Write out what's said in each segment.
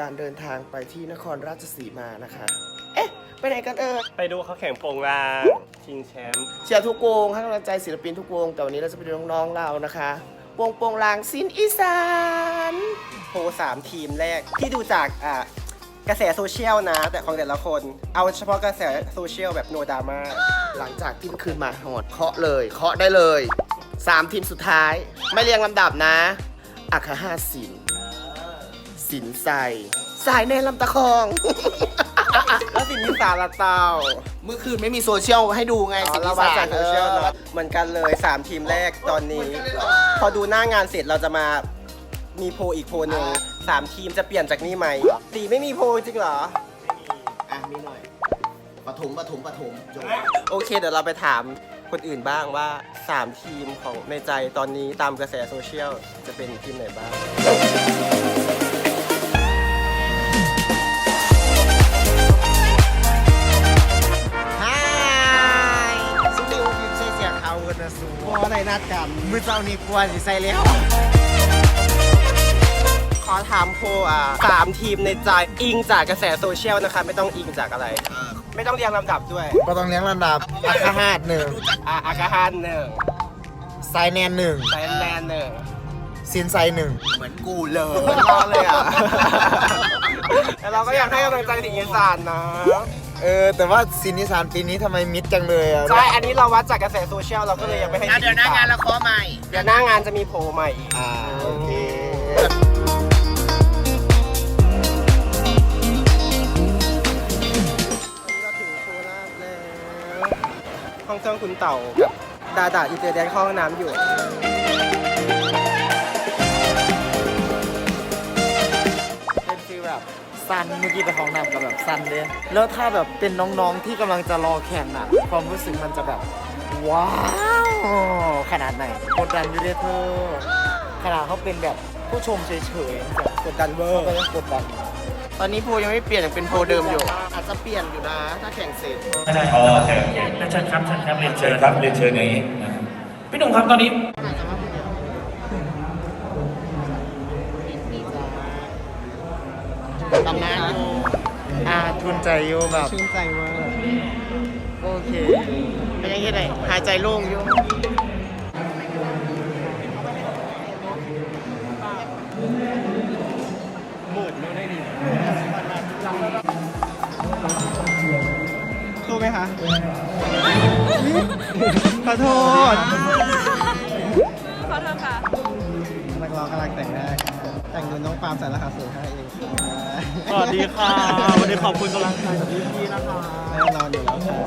การเดินทางไปที่นครราชสีมานะคะ เอ๊ะ ไปไหนกันเอ่ยไปดูเขาแข่งโปงลางชิงแชมป์เชียร์ทุกวงให้กำลังใจศิลปินทุกวง แต่วันนี้เราจะไปดูน้องๆเรานะคะวงโปงลางซินอีสานโพลสามทีมแรก ที่ดูจากอ่ากระแสโซเชียลนะ แต่ของแต่ละคน เอาเฉพาะกระแสโซเชียลแบบโนดราม่าหลังจากที่เมื่อคืนมาหอดเคาะเลยเคาะได้เลยสามทีมสุดท้าย ไม่เรียงลำดับนะ อัคห้าสิน สินใสสายในลำตะคอง แล้วสินที่สาละเตาเมื่อคืนไม่มีโซเชียลให้ดูไงอ๋อสิ่งเราที่วัดสาจากรโซเชียลเนอะเหมือนกันเลย 3 ทีมแรกตอนนี้ พอดูหน้างานเสร็จเราจะมามีโพลอีกโพลหนึ่งสามทีมจะเปลี่ยนจากนี่ไหมตีไม่มีโพลจริงเหรอ อะมีหน่อยปฐมปฐมปฐมจบโอเค เดี๋ยวเราไปถามคนอื่นบ้างว่า 3 ทีมของในใจตอนนี้ตามกระแสโซเชียลจะเป็นทีมไหนบ้าง สูเพราะอะไรนัดกัน มือเจ้านี่กลัวสิใส่แล้ว ขอถามโพลอะสามทีมในใจอิงจากกระแสโซเชียลนะคะ ไม่ต้องอิงจากอะไร ไม่ต้องเรียงลำดับด้วย ก็ต้องเลี้ยงระดับอาคาฮาดหนึ่งอะอากาฮานหนึ่งไซแนนหนึ่งไซแลนหนึ่งซินไซหนึ่งเหมือนกูเลยเหมือนเราเลยอะ แต่เราก็อยากให้กำลังใจสิงห์อีสานนะ เออ แต่ว่าซินนิสานปีนี้ทำไมมิดจังเลยอะใช่อันนี้เราวัดจากกระแสโซเชียลเราก็เลยยังไม่ให้เดี๋ยวหน้างานละครใหม่ เดี๋ยวหน้างานจะมีโพลใหม่อีก อ่าโอเค เราถึงโคราชแล้วห้องเจ้าคุณเต่ากับดาดาอีเตอร์แดนเข้าห้องน้ำอยู่ แบบซันเมื่อกี้ไปของน้ำกับแบบซันเลยแล้วถ้าแบบเป็นน้องๆที่กำลังจะรอแข่งอะความรู้สึกมันจะแบบ ว้าวขนาดไหนกดดันอยู่เลยเธอขนาดเขาเป็นแบบผู้ชมเฉยๆแบบกดดันเวอร์ก็ยังกดดันตอนนี้โพลยังไม่เปลี่ยนยังเป็นโพลเดิมอยู่ อาจจะเปลี่ยนอยู่นะ ถ้าแข่งเสร็จไม่ได้อ๋อเชิญเชิญครับเชิญครับเรียนเชิญครับเรียนเชิญอย่างนี้นะครับพี่หนุ่มครับตอนนี้ ตำนานอยู่อ่าทุนใจอยู่แบบ ชื่นใจมากโอเคเป็นยังไงได้หายใจโล่งอยู่สู้ไหมคะขอโทษขอโทษค่ะ นักร้องกำลังแต่งหน้าค่ะ แต่งโดยน้องปาล์มสารคาสูให้เองค่ะสวัสดีค่ะ วันนี้ขอบคุณกำลังใจจากพี่ๆนะคะแน่นอนอยู่แล้วค่ะ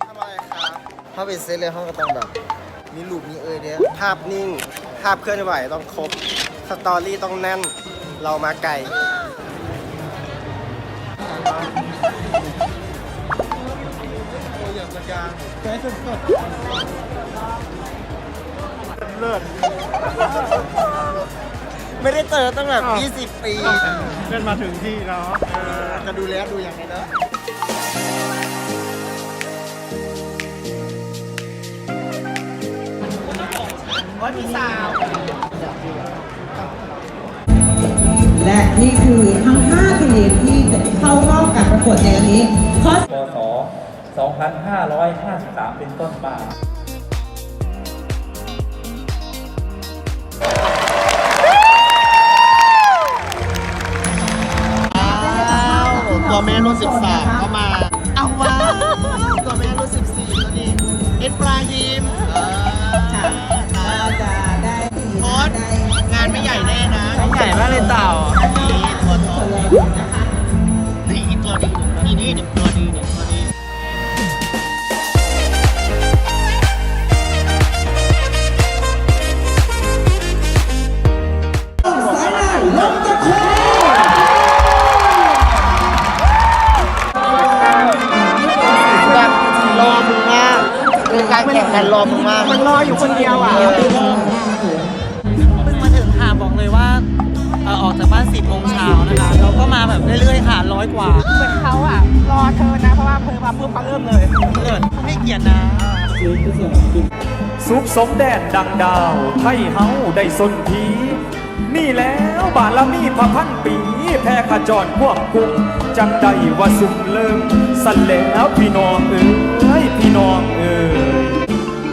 ทำอะไรครับถ้าเป็นเซตเลยห้องก็ต้องแบบ มีรูปมีเอยเนี่ยภาพนิ่งภาพเคลื่อนไหวต้องครบ สตอรี่ต้องแน่น เรามาไกล ไม่ได้เจอตั้งแบบ 20 ปี เพื่อนมาถึงที่เนาะจะดูแลดูอย่างไรเนอะ และนี่คือทั้ง5ทีมที่จะเข้ารอบการประกวดในวันนี้ขอ พศ2553 เป็นต้นมา ตัวแม่รุ่น13 ใหญ่มากเลยเต่านี่ตัวทองนี่ตัวดีนี่นี่หนึ่งตัวดีหนึ่งตัวดีสายหน้าลงตะโคแบบรอมึงมากคือการแข่งกันรอมึงมาก มันรออยู่คนเดียวอะ อ่อออกจากบ้าน10โมงเช้านะคะเราก็มาแบบเรื่อยๆค่ะร้อยกว่าเหมือนเขาอะ รอเธอนะ เพราะว่าเธอมาปุ๊บเขาเริ่มเลยเลิศให้เกียรตินะสุขสมแดนดังดาวไทยเฮาได้สนทีนี่แล้วบารมีพระพันปี แพ้ขจรพวกคุมจังใดว่าสุ่มเลิมสันแล้วพี่น้องเอ้ยพี่น้องเอ้ย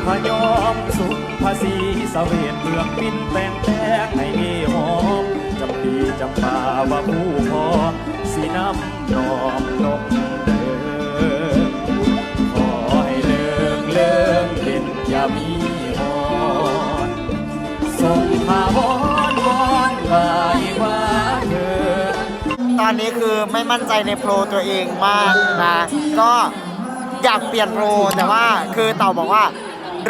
พยอมสุขภาษีสเวทเมืองบินแปลงแป จำปาว่าผู้พอสีน้ำนอมนมเดิมขอให้เลิกเลิกเล่นอย่ามีหอนส่งพาวอนวอนลายว่าเธอตอนนี้คือไม่มั่นใจในโปรตัวเองมากนะ ก็อยากเปลี่ยนโปรแต่ว่าคือเต่าบอกว่า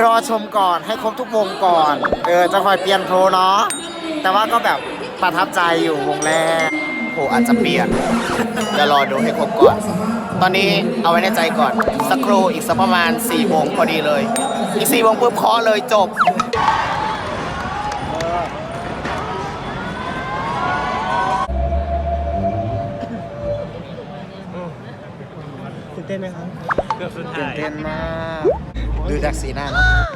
รอชมก่อนให้ครบทุกวงก่อน เออจะคอยเปลี่ยนโปรเนาะแต่ว่าก็แบบ ประทับใจอยู่วงแรกโหอาจจะเปลี่ยนจะรอดูให้ครบก่อน ตอนนี้เอาไว้ในใจก่อน สักครู่อีกสักประมาณ4วงพอดีเลย อีก4วงปุ๊บเคาะเลยจบตื่นเต้นไหมครับเกือบสุดท้ายเต้นมากดูจากสีหน้าเนาะ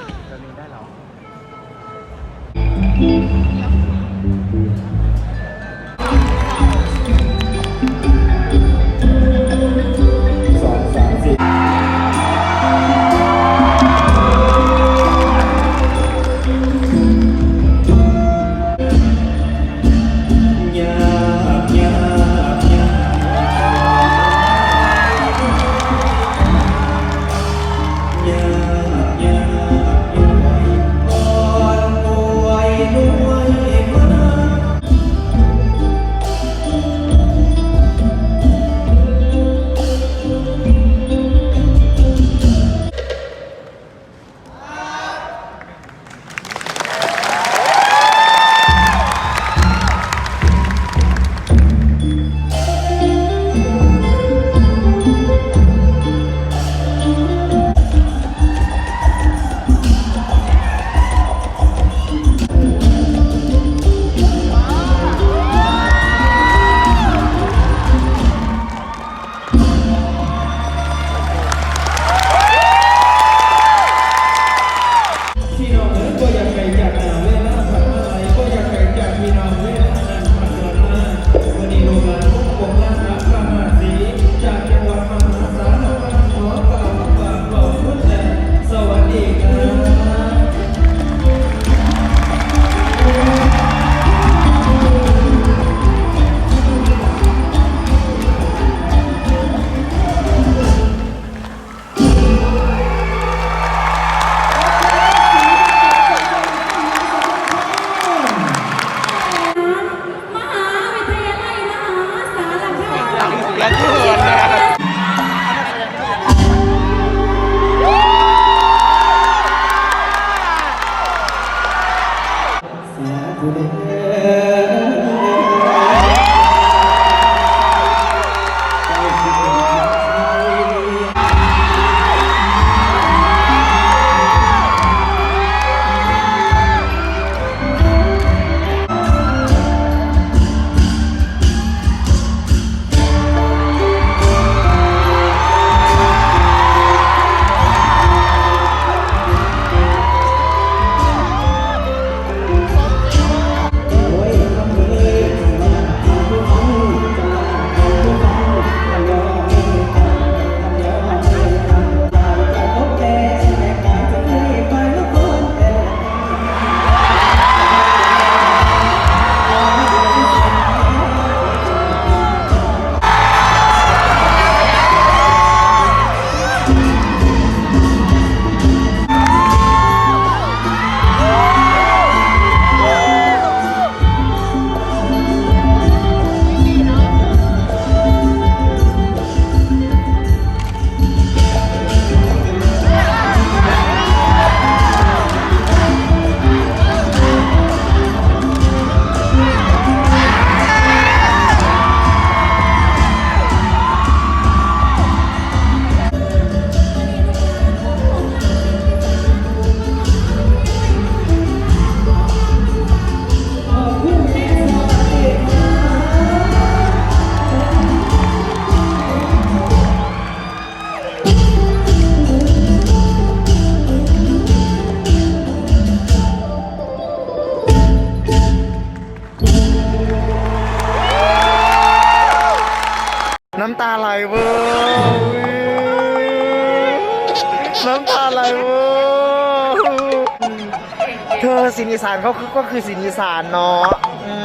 สินอีสานเขาคือก็คือสินอีสานเนาะอื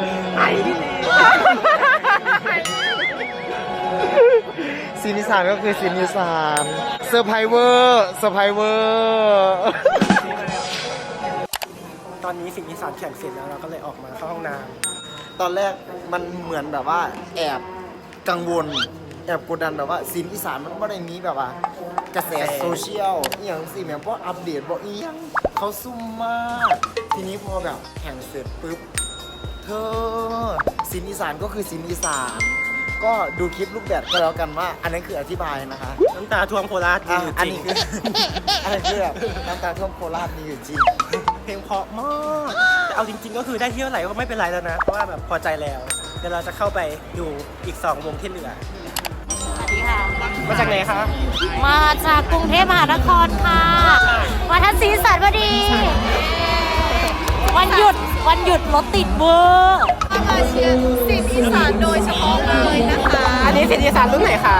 มสินอีสานก็คือสินอีสานเซอร์ไพร์เวอร์เซอร์ไพร์เวอร์ตอนนี้สิ่งที่สานแข่งเสร็จแล้วเราก็เลยออกมาเข้าห้องน้ำตอนแรกมันเหมือนแบบว่าแอบกังวลแอบกดดันแบบว่าสินอีสานมันไม่ได้มีแบบว่า กระแสโซเชียลอหย่างสิแม่บ่อัปเดตบ่อีหยังเขาซุ่มมาก ทีนี้พอแบบแข่งเสร็จปุ๊บ เธอสินอีสานก็คือสินอีสาน ก็ดูคลิปลูกแบบก็แล้วกันว่า อันนั้นคืออธิบายนะคะำน้ำตาท่วมโคราชอะอยู่อันจริงนี้คือ อันนี้คือแบบน้ำตาท่วมโคราชมีอยู่จริง เพลงเพราะมากแต่เอาจริง ๆ ก็คือได้เที่ยวไหร่ก็ไม่เป็นไรแล้วนะ เพราะว่าแบบพอใจแล้ว เดี๋ยวเราจะเข้าไปดูอีก 2 วงที่เหลือสวัสดี ค่ะ มาจากไหนคะ มาจากกรุงเทพมหานครค่ะมาทัศสีสันพอดี วันหยุดวันหยุดรถติดเวอร์มาเชียร์สินอีสานโดยเฉพาะเลยนะคะ อันนี้สินอีสานรุ่นไหนคะ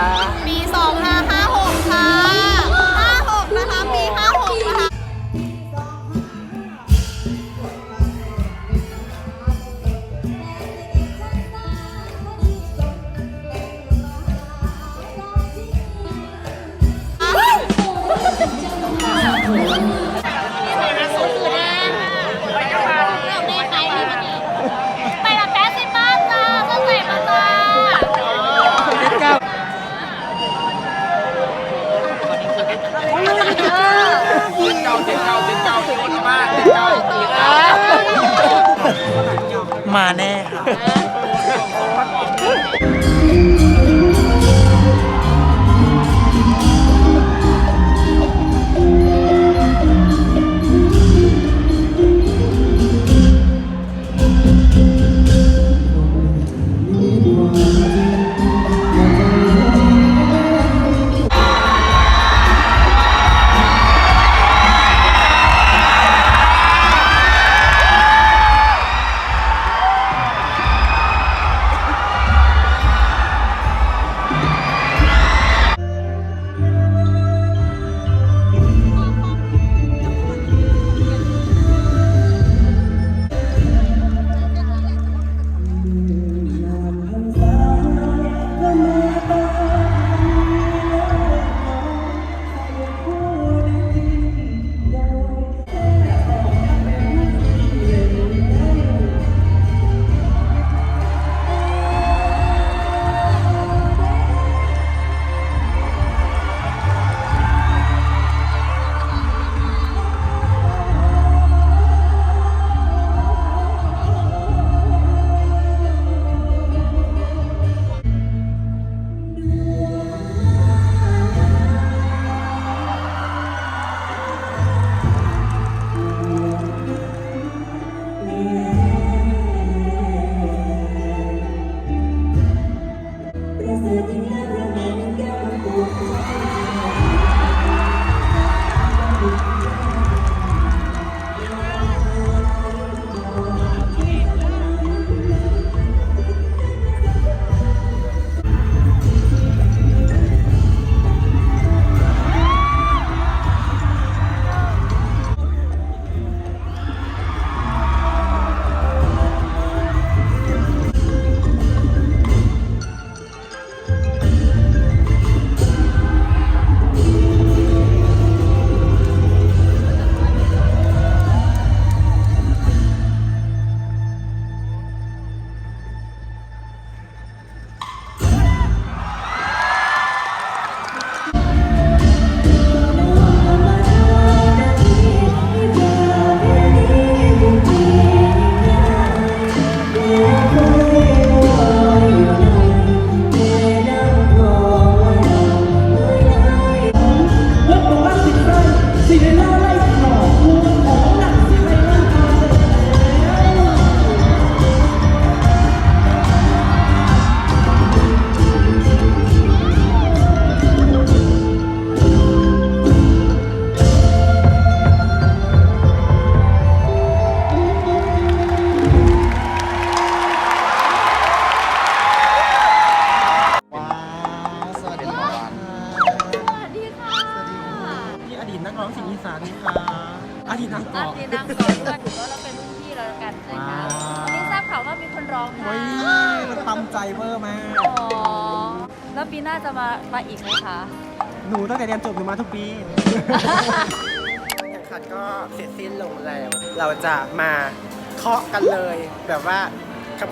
มาแน่ค่ะ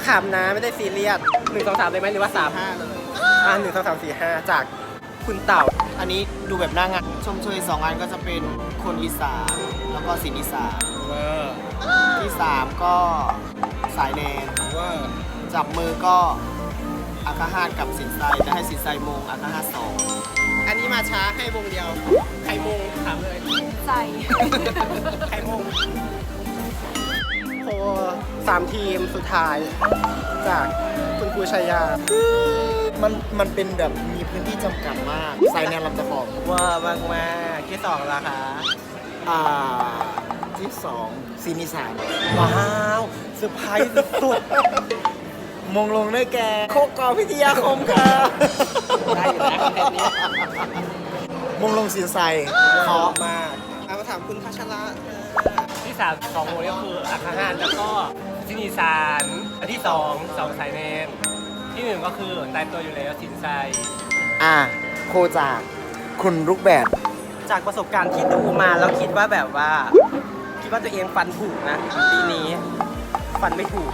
ขำๆนะไม่ได้ซีเรียสหนึ่งสองสามเลยไหมหรือว่าสามห้าเลย อ่าหนึ่งสองสามสี่ห้าจากคุณเต่า อันนี้ดูแบบหน้างาน ชมเชยสองอันก็จะเป็นคนอีสานแล้วก็ศิลป์อีสานที่สามก็สายแนนจับมือก็อาคาฮาตกับสินไซจะให้สินไซมงอาคาฮาตสองอันนี้มาช้าให้วงเดียว ใครมงถามเลย ใส่ ใครมงโอ้ สามทีมสุดท้าย จากคุณครูชัยยา มันมันเป็นแบบมีพื้นที่จำกัดมากสายแนนลำตะคองว่ามากมากๆที่สองราคาอ่าที่สองศิลป์อีสานว้าวเซอร์ไพรส์สุดมงลงด้วยแกโคกกอพิทยาคมค่ะได้อยู่นะคอนเทนต์นี้มงลงสินไซๆเคาะมากเอามาถามคุณพัชระ ที่สามสองโมนี่ก็คืออาคาฮานแล้วก็ซินีซานอันที่สองสองสายเนมที่หนึ่งก็คือตายตัวอยู่แล้วสินไซอะโคจากคุณลูกแบบจากประสบการณ์ที่ดูมาแล้วคิดว่าแบบว่า คิดว่าตัวเองฟันถูกนะปีนี้ฟันไม่ถูก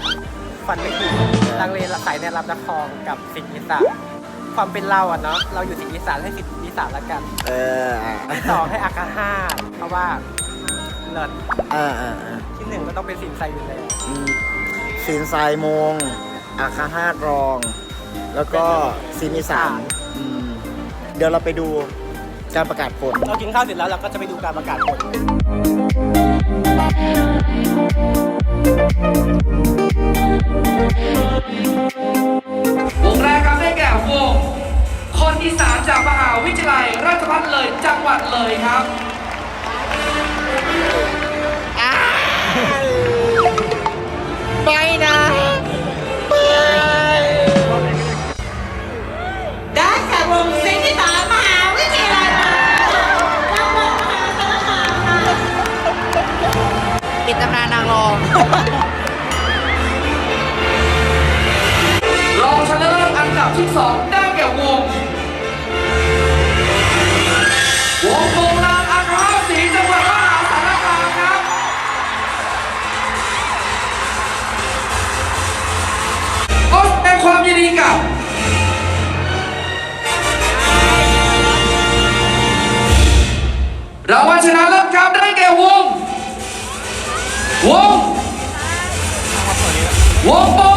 ฟันไม่ถูกลังเลสายในรับนครกับสิทธิศาสตร์ความเป็นเราอะเนาะเราอยู่สิทธิศาสตร์ให้สิทธิศาสตร์ละกัน เอออะที่สองให้อาคาห้าเพราะว่า เลิศอ่าอ่าอ่าที่หนึ่งก็ต้องเป็นสินไซอยู่แล้วอืมสินไซมงอาคาฮาตรอง แล้วก็ซินิสานอืมเดี๋ยวเราไปดูการประกาศผล เรากินข้าวเสร็จแล้วเราก็จะไปดูการประกาศผลวงแรกครับได้แก่วงคนอีสานจากมหาวิทยาลัย ราชภัฏเลยจังหวัดเลยครับ ไปนะไปได้แก่วงศิลป์อีสานมหาวิทยาลัยจังหวัดมหาสารคามค่ะปิดตำนานนางรองรองชนะเลิศอันดับที่สองได้แก่วง ดงความยินดีกับรางวัลชนะเลิศครับได้แก่วง วง วงโป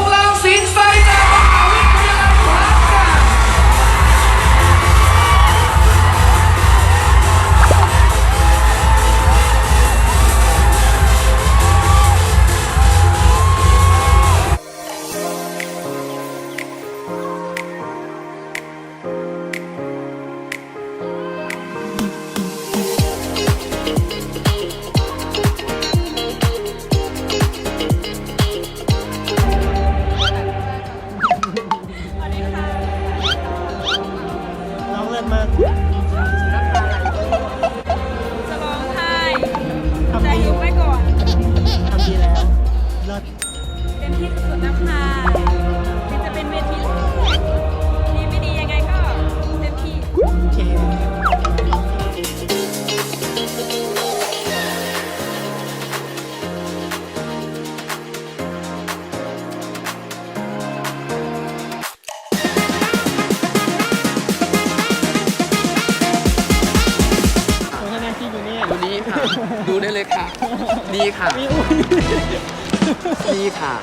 ดีค่ะ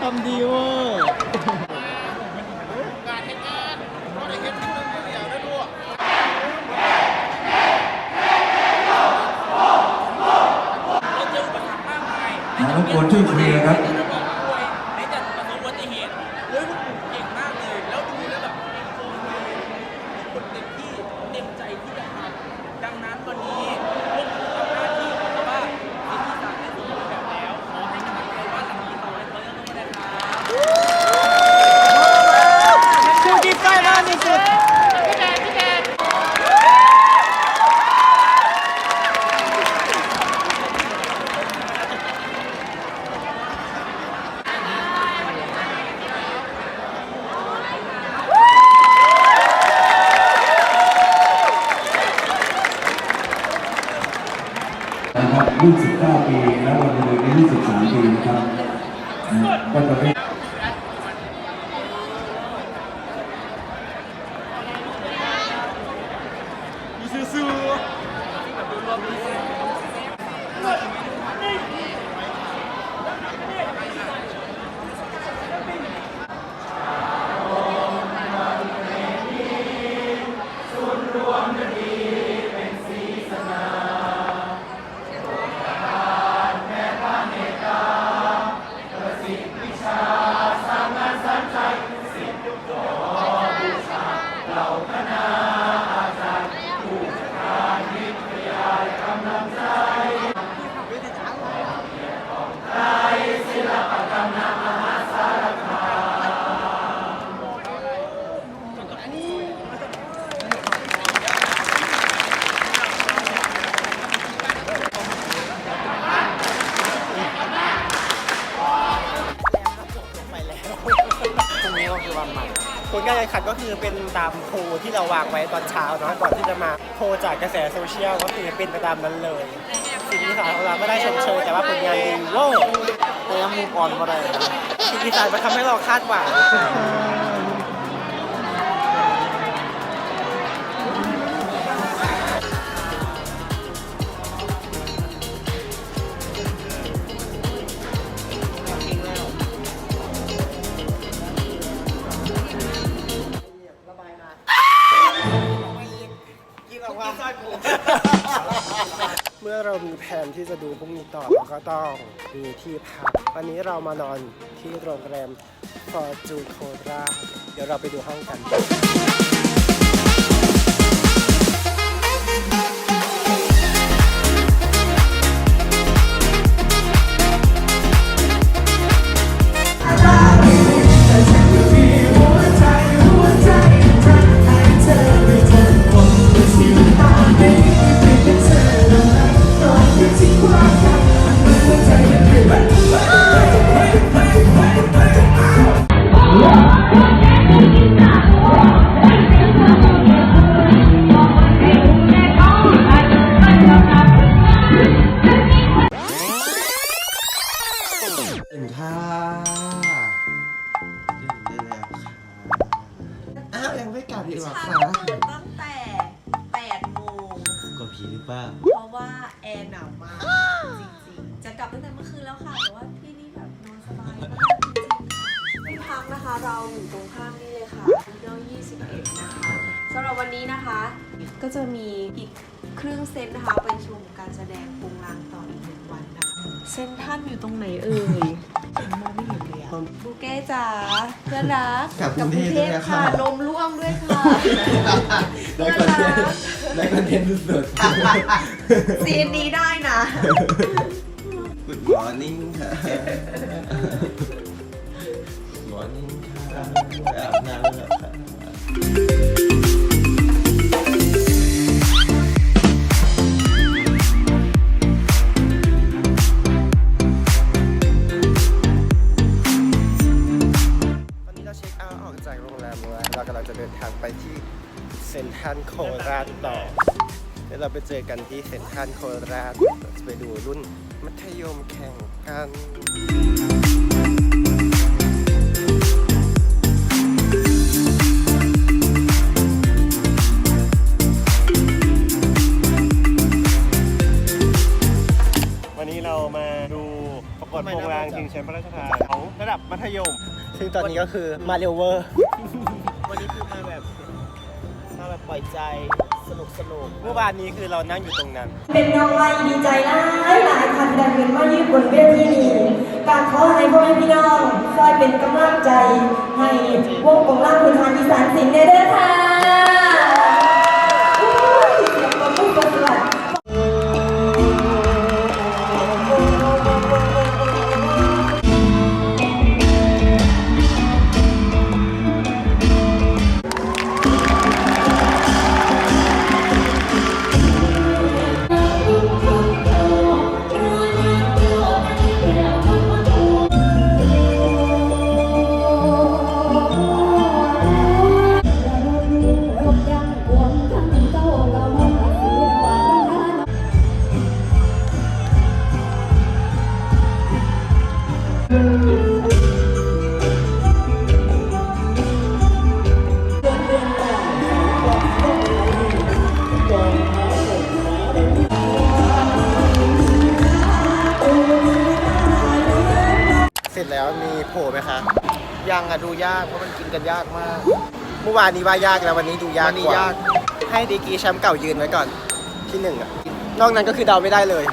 ทำดีเวอร์รบกวนช่วยเคลียร์ครับ 29 ปี แล้ววันเดือนนี้23 ปีนะครับก็จะเป็น ผลการแข่งขันก็คือเป็นตามโพลที่เราวางไว้ตอนเช้าเนาะก่อนที่จะมาโพลจากกระแสโซเชียลก็คือเป็นไปตามนั้นเลยสิ่งที่สารของเราไม่ได้ชมเชยแต่ว่าผลงานดีโลกแต่ยังมูฟออนมาได้นะสิ่งที่สารมาทำให้เราคาดหวัง แผนที่จะดูพรุ่งนี้ต่อเราก็ต้องมีที่พักวันนี้เรามานอนที่โรงแรมฟอร์จูโคราเดี๋ยวเราไปดูห้องกันตื่น กลัวผีหรือเปล่าเพราะว่าแอร์หนาวมากจริงๆ จะกลับตั้งแต่เมื่อคืนแล้วค่ะ แต่ว่าที่นี่แบบนอนสบายมากจริงๆที่พักนะคะเราอยู่ตรงข้ามนี่เลยค่ะวิโด21 นะคะสำหรับวันนี้นะคะ ก็จะมีอีกครึ่งเซนนะคะไปชมการแสดงโปรงลางต่ออีกหนึ่งวันนะคะเซนท่านอยู่ตรงไหนเอ่ยมองไม่เห็นเลยอะบูเก้จ๋าเพื่อนรักกลับกรุงเทพด้วยนะคะค่ะนมร่วงด้วยค่ะได้คอนเทนต์ ได้คอนเทนต์สุดซีนนี้ได้นะ ๆ Good morning ค่ะ Good morning ค่ะไปอาบน้ำแล้วค่ะตอนนี้เราเช็คเอาท์ออกจากโรงแรมแล้วเรากำลังจะเดินทางไปที่ เซ็นทรัลโคราชต่อเดี๋ยวเราไปเจอกันที่เซ็นทรัลโคราชเราจะไปดูรุ่นมัธยมแข่งกันวันนี้เรามาดูประกวดโปรงลางชิงแชมป์พระราชทานของระดับมัธยม ซึ่งตอนนี้ก็คือมาเร็วเวอร์ ปล่อยใจสนุกสนุกเมื่อวานนี้คือเรานั่งอยู่ตรงนั้น เป็นน้องวัยดีใจหลายหลายค่ะที่ได้เห็นว่ายืนบนเวทีนี้การขอให้พ่อแม่พี่น้องคอยเป็นกำลังใจ ให้วงกองล่างพื้นฐานอีสานสิงห์ได้เด้อค่ะ วานนี้ว่ายากแล้ววันนี้ดูยากวันนี้กว่ายากให้ดีกรีแชมป์เก่ายืนไว้ก่อนที่หนึ่งอะนอกนั้นก็คือเดาไม่ได้เลย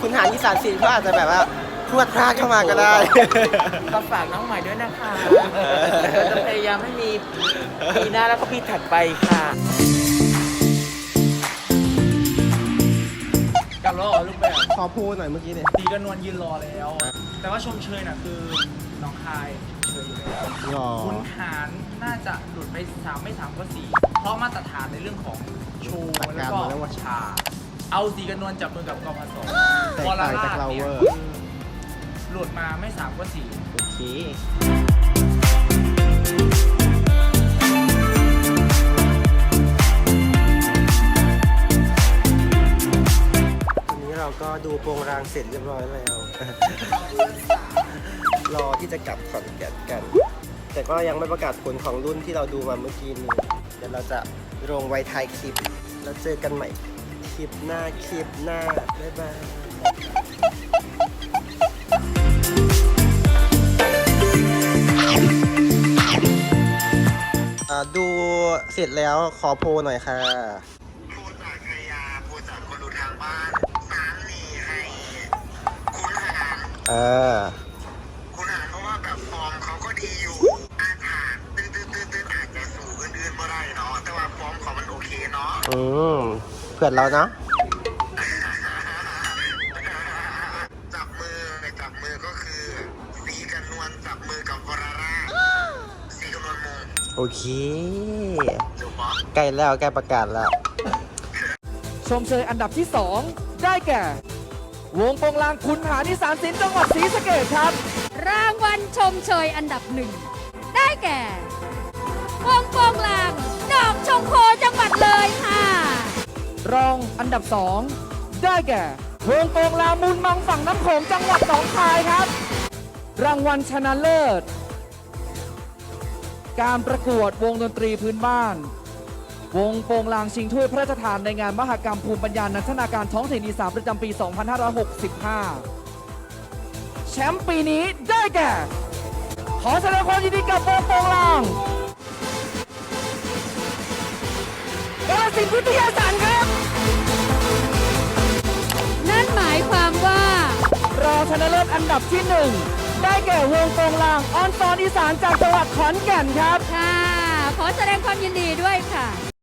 คุณหารอีสานศิลป์ก็อาจจะแบบว่าพรวดพลาดเข้ามาก็ได้ก็ฝากน้องใหม่ด้วยนะคะจะพยายามให้มีปีหน้าแล้วก็ปีถัดไปค่ะกลับแล้วเหรอลูกแบบขอพูดหน่อยเมื่อกี้เนี่ยตีกันนวลยืนรอแล้ว แต่ว่าชมเชยน่ะคือน้องคาย หรอ คุณหารน่าจะหลุดไปสามไม่สามก็สี่เพราะมาตรฐานในเรื่องของโชว์แล้วก็ชา เอาสีกันนวลจับมือกับกพศแตกวรต่างราจากชเราเนี่ยเวอร์ คือหลุดมาไม่สามก็สี่โอเค วันนี้เราก็ดูโปรงรางเสร็จเรียบร้อยแล้ว รอที่จะกลับขอนแก่นกัน แต่ก็ยังไม่ประกาศผลของรุ่นที่เราดูมาเมื่อกี้นี้ เดี๋ยวเราจะลงไว้ท้ายคลิป แล้วเจอกันใหม่คลิปหน้าคลิปหน้า บ๊ายบายอ่าดูเสร็จแล้วขอโพลหน่อยค่ะเออ อืมเพื่อนเราเนาะโอเคใกล้แล้วใกล้ประกาศแล้ว ชมเชยอันดับที่ 2 ได้แก่ วงโปงลางคุณหานิสานศิลป์จังหวัดศรีสะเกษครับ รางวัลชมเชยอันดับหนึ่ง ได้แก่วงโปงลางดอก ชงโคจังหวัดเลยค่ะ รองอันดับ 2 ได้แก่วงโปงลามูลมังฝั่งน้ำโขงจังหวัดหนองคายครับ รางวัลชนะเลิศ การประกวดวงดนตรีพื้นบ้าน วงโปงลางชิงถ้วยพระราชทานในงานมหกรรมภูมิปัญญานันทนาการท้องถิ่นอีสานประจำปี 2565 แชมป์ปีนี้ได้แก่ ขอแสดงความยินดีกับวงโปงลาง สินวิทยาศาสตร์ครับ นั่นหมายความว่า รองชนะเลิศอันดับที่หนึ่งได้แก่วงโปงลางออนซอนอีสานจากจังหวัดขอนแก่นครับ ค่ะ ขอแสดงความยินดีด้วยค่ะ